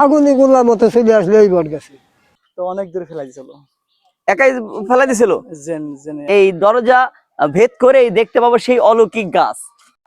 আগুনি গুলার মতো চলে আসলে এই বট গেছে। তো অনেক দূরে ফেলা দিছিল। একাই ফেলা দিছিল? জেন জেন। এই দরজা ভেদ করে দেখতে পাবো সেই অলৌকিক গাছ।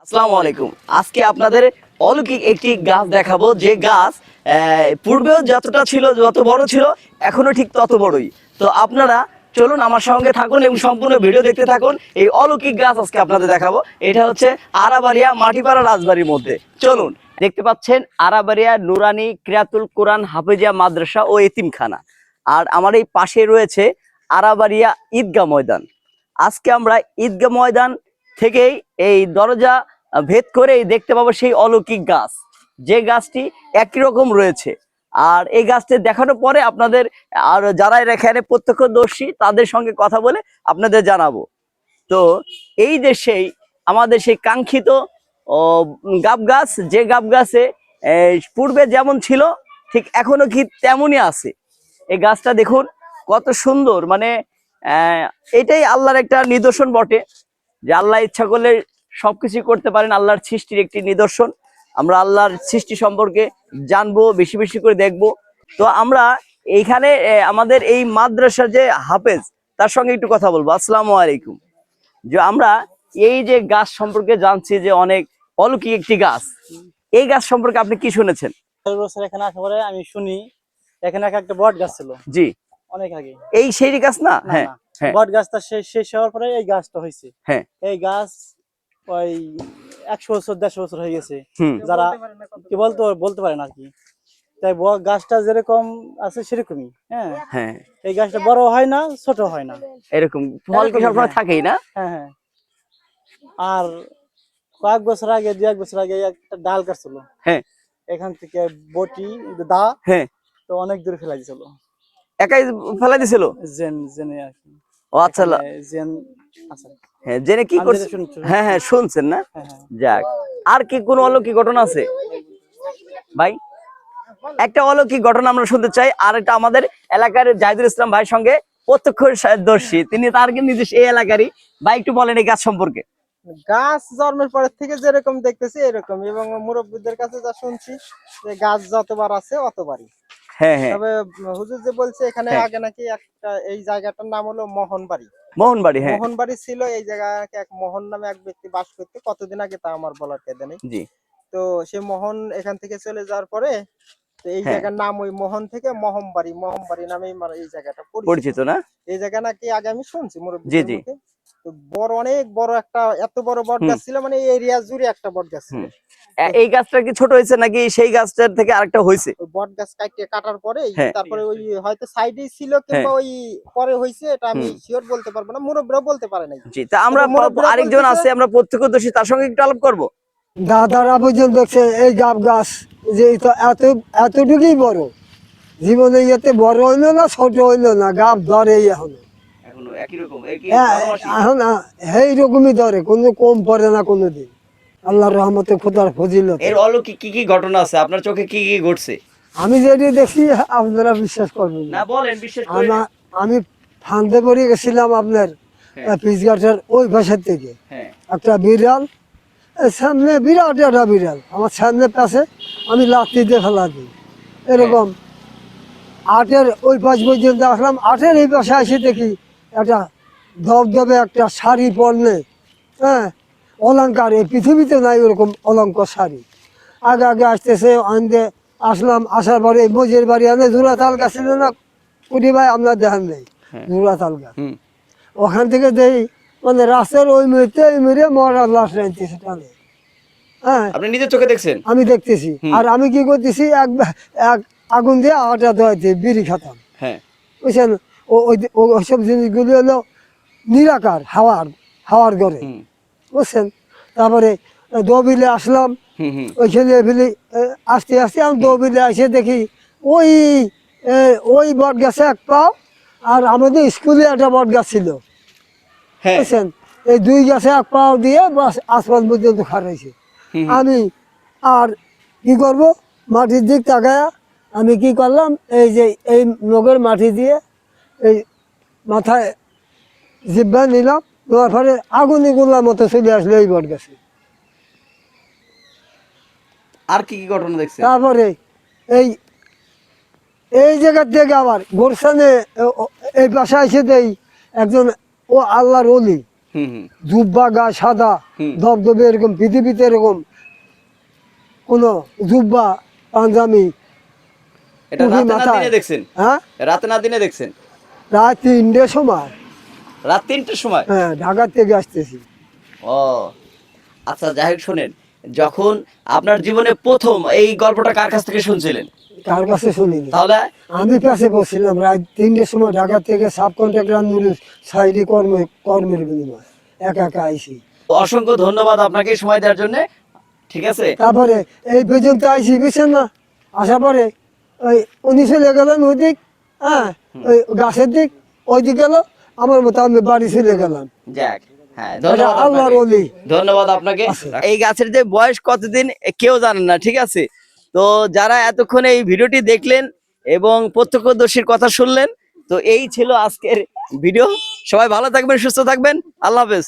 আসসালামু আলাইকুম। আজকে আপনাদের অলৌকিক একটি গাছ দেখাবো। যে গাছ আহ, পূর্বেও যতটা ছিল যত বড় ছিল এখনও ঠিক তত বড়ই। তো আপনারা চলুন আমার সঙ্গে থাকুন এবং সম্পূর্ণ ভিডিও দেখতে থাকুন। এই অলৌকিক গাছ আজকে আপনাদের দেখাবো। এটা হচ্ছে আরাবাড়িয়া মাটিপাড়া রাজবাড়ির মধ্যে। চলুন, দেখতে পাচ্ছেন আরাবাড়িয়া নুরানি ক্রিয়াতুল কোরআন হাফেজিয়া মাদ্রাসা ও এতিমখানা। আর আমার এই পাশে রয়েছে আরাবাড়িয়া ঈদগাহ ময়দান। আজকে আমরা ঈদগাহ ময়দান থেকেই এই দরজা ভেদ করেই দেখতে পাবো সেই অলৌকিক গাছ। যে গাছটি একই রকম রয়েছে। আর এই গাছটি দেখানোর পরে আপনাদের, আর যারা এখানে প্রত্যক্ষদর্শী, তাদের সঙ্গে কথা বলে আপনাদের জানাব। তো এই যে সেই, আমাদের সেই কাঙ্ক্ষিত গাব গাছ, যে গাব গাছে পূর্বে যেমন ছিল, ঠিক এখনও কি তেমনই আছে। এই গাছটা দেখুন, কত সুন্দর মানে এটাই আল্লাহর একটা নিদর্শন বটে। যে আল্লাহ ইচ্ছা করলে সবকিছু করতে পারেন, আল্লাহর সৃষ্টির একটি নিদর্শন। আমরা আল্লাহর সৃষ্টি সম্পর্কে জানব বেশি বেশি করে দেখব। তো আমরা এইখানে আমাদের এই মাদ্রাসা যে হাফেজ তার সঙ্গে একটু কথা বলব। আসসালামু আলাইকুম। যে আমরা এই যে গাছ সম্পর্কে জানছি যে অনেক অলৌকিক একটি গাছ এই গাছ সম্পর্কে আপনি কি শুনেছেন? বছর এখানে আসা পরে আমি শুনি এখানে একটা বট গাছ ছিল। জি। অনেক আগে। এই সেই গাছ না? হ্যাঁ না। হ্যাঁ। বট গাছটা শেষ শেষ হওয়ার পরে এই গাছটা হয়েছে। হ্যাঁ। এই গাছ ওই একশো বছর দেড়শো বছর হয়ে গেছে। যারা কি বলতে বলতে পারেন আর কি। তাই গাছটা যেরকম আছে সেরকমই হ্যাঁ। হ্যাঁ। এই গাছটা বড় হয় না ছোট হয় না। এরকম। ফল সবসময়। থাকেই না? হ্যাঁ হ্যাঁ। আর কয়েক বছর আগে দু এক বছর আগে একটা ডাল কাটছিল। হ্যাঁ। এখান থেকে বটি দা হ্যাঁ। তো অনেক দূরে ফেলা দিয়েছিল একাই ফেলা দিছিল? জেন জেনে আর কি। ও আচ্ছা জেন হ্যাঁ জেনে কি আমি করছে হ্যাঁ হ্যাঁ শুনছেন না? হ্যাঁ হ্যাঁ। যাক। আর কি কোনো অলৌকিক ঘটনা আছে? ভাই একটা অলৌকিক ঘটনা আমরা শুনতে চাই আর এটা আমাদের এলাকার জাহিদুল ইসলাম ভাইয়ের সঙ্গে প্রত্যক্ষদর্শী। তিনি তার নিজস্ব এই এলাকারই। ভাই একটু বলেন এই গাছ সম্পর্কে। গাছ জন্মের পরের থেকে যেরকম দেখতেছি এরকম এবং মুরব্বীদের কাছে যা শুনছি যে গাছ যতবার আছে অতবারই। হ্যাঁ হ্যাঁ। তবে হুজুর যে বলছে এখানে হ্যাঁ। আগে নাকি একটা এই জায়গাটার নাম হলো মোহনবাড়ি। মোহনবাড়ি হ্যাঁ। মোহনবাড়ি ছিল এই জায়গায় এক মোহন নামে এক ব্যক্তি বাস করতে। কতদিন আগে তা আমার বলার কেদে নেই। জি। তো সে মোহন এখান থেকে চলে যাওয়ার পরে তো এই হ্যাঁ। জায়গার নাম ওই মোহন থেকে মহমবাড়ি। মহমবাড়ি নামে এই জায়গাটা পরিচিত। না? এই জায়গা নাকি আগে আমি শুনছি জি, জি। তো বড় অনেক বড় একটা এত বড় বট। গাছ ছিল মানে এই এরিয়া জুড়ে একটা বট গাছ ছিল এই গাছটা কি ছোট হয়েছে নাকি সেই গাছটার থেকে আরেকটা হয়েছে? বট গাছ কাটিয়ে কাটার পরে হ্যাঁ। তারপরে ওই হয়তো সাইডেই ছিল কিংবা ওই পরে হয়েছে এটা আমি। শিওর বলতে পারব না মুরব্বীরা বলতে পারে নাই। জি তা আমরা আরেকজন আছে আমরা প্রত্যক্ষদর্শী তার সঙ্গে একটু আলাপ করব। দাদারা পর্যন্ত দেখছে এই গাব গাছ যে এত এতটুকুই বড়। জীবনে ইয়েতে বড় হইল না ছোট হইল না গাব ধরে এখনও। এখনও একই রকম হ্যাঁ, এখন এই রকমই ধরে কোনো কম পড়ে না কোনোদিন আল্লাহর রহমতে খোদার ফজিলত। এর অলৌকিক কি কি ঘটনা আছে? আপনার চোখে কি কি ঘটছে? আমি যেটি দেখি আপনারা বিশ্বাস করবেন না। বলেন করে আমার আমি ফান্দে পড়ে গেছিলাম আপনার হ্যাঁ। পিসঘাটের ওই পাশের থেকে। হ্যাঁ। একটা বিড়াল সামনে বিরাট একটা বিড়াল। আমার সামনে পাশে আমি লাঠি দিয়ে ফেলা দিই। এরকম আটের ওই পাশ পর্যন্ত আসলাম। আটের এই পাশে এসে দেখি একটা ধবধবে একটা শাড়ি পরনে হ্যাঁ অলঙ্কার এই পৃথিবীতে নাই ওরকম অলঙ্কার শাড়ি। আগে আগে আসতেছে আনতে আসলাম আসার পরে মজির বাড়ি আনে জোড়া তাল গাছ ছিল না? কুটি ভাই আপনার দেখান নেই হ্যাঁ। জোড়া তাল গাছ। ওখান থেকে দেই মানে রাস্তার ওই মুহূর্তে ওই মেরে মরার লাশ রাখতেছে টানে। হ্যাঁ। আপনি নিজের চোখে দেখছেন? আমি দেখতেছি। আর আমি কি করতেছি এক এক আগুন দিয়ে আটা ধোয়াইতে বিড়ি খাতাম। হ্যাঁ। বুঝছেন? ওইসব জিনিসগুলি হলো নিরাকার হাওয়ার হাওয়ার ঘরে। বুঝছেন? তারপরে দবিলে আসলাম। ওইখানে ফেলি আস্তে আস্তে আমি দবিলে এসে দেখি ওই ওই বট গাছে এক পাও আর আমাদের স্কুলে একটা বট গাছ ছিল। হ্যাঁ। বুঝছেন? এই দুই গাছে এক পাও দিয়ে বাস আসমান পর্যন্ত খারাইছে। আমি আর কি করব? মাটির দিক তাকায়া আমি কি করলাম? এই যে এই নগের মাটি দিয়ে এই মাথায় জিব্বা নিলাম। পরে আগুনি গোলার মতো চলে আসলো এই বট গাছে। আর কি কি ঘটনা দেখছেন? তারপরে এই এই জায়গার থেকে আবার গোরসানে এই এসে দেই একজন ও আল্লাহর অলি জুব্বা গা সাদা। ধবধবে এরকম পৃথিবীতে এরকম কোনো জুব্বা পাঞ্জামি এটা রাতে না দিনে দেখছেন? হ্যাঁ? রাতে না দিনে দেখছেন? রাত তিনটের সময়। রাত তিনটের সময়? হ্যাঁ ঢাকার থেকে আসতেছি। ও আচ্ছা যাই হোক শোনেন যখন আপনার জীবনে প্রথম এই গল্পটা কার কাছ থেকে শুনছিলেন? কার কাছে শুনিনি? তাহলে? আমি পাশে বসছিলাম রাত তিনটের সময় ঢাকা থেকে সাব কন্ট্রাক্টর নুরুল সাইডে কর্ম কর্মের বিনিময়। একা একা আইসি অসংখ্য ধন্যবাদ আপনাকে সময় দেওয়ার জন্য। ঠিক আছে? তারপরে এই পর্যন্ত আইসি বুঝছেন না? আসার পরে ওই উনি চলে গেলেন ওই দিক হ্যাঁ ওই গাছের দিক ওই দিক গেল। আমার মতো আমি বাড়ি চলে গেলাম। যাক হ্যাঁ ধন্যবাদ আপনাকে। এই গাছের যে বয়স কতদিন কেউ জানেন না ঠিক আছে? তো যারা এতক্ষণ এই ভিডিওটি দেখলেন এবং প্রত্যক্ষদর্শীর কথা শুনলেন তো এই ছিল আজকের ভিডিও। সবাই ভালো থাকবেন সুস্থ থাকবেন। আল্লাহ হাফেজ।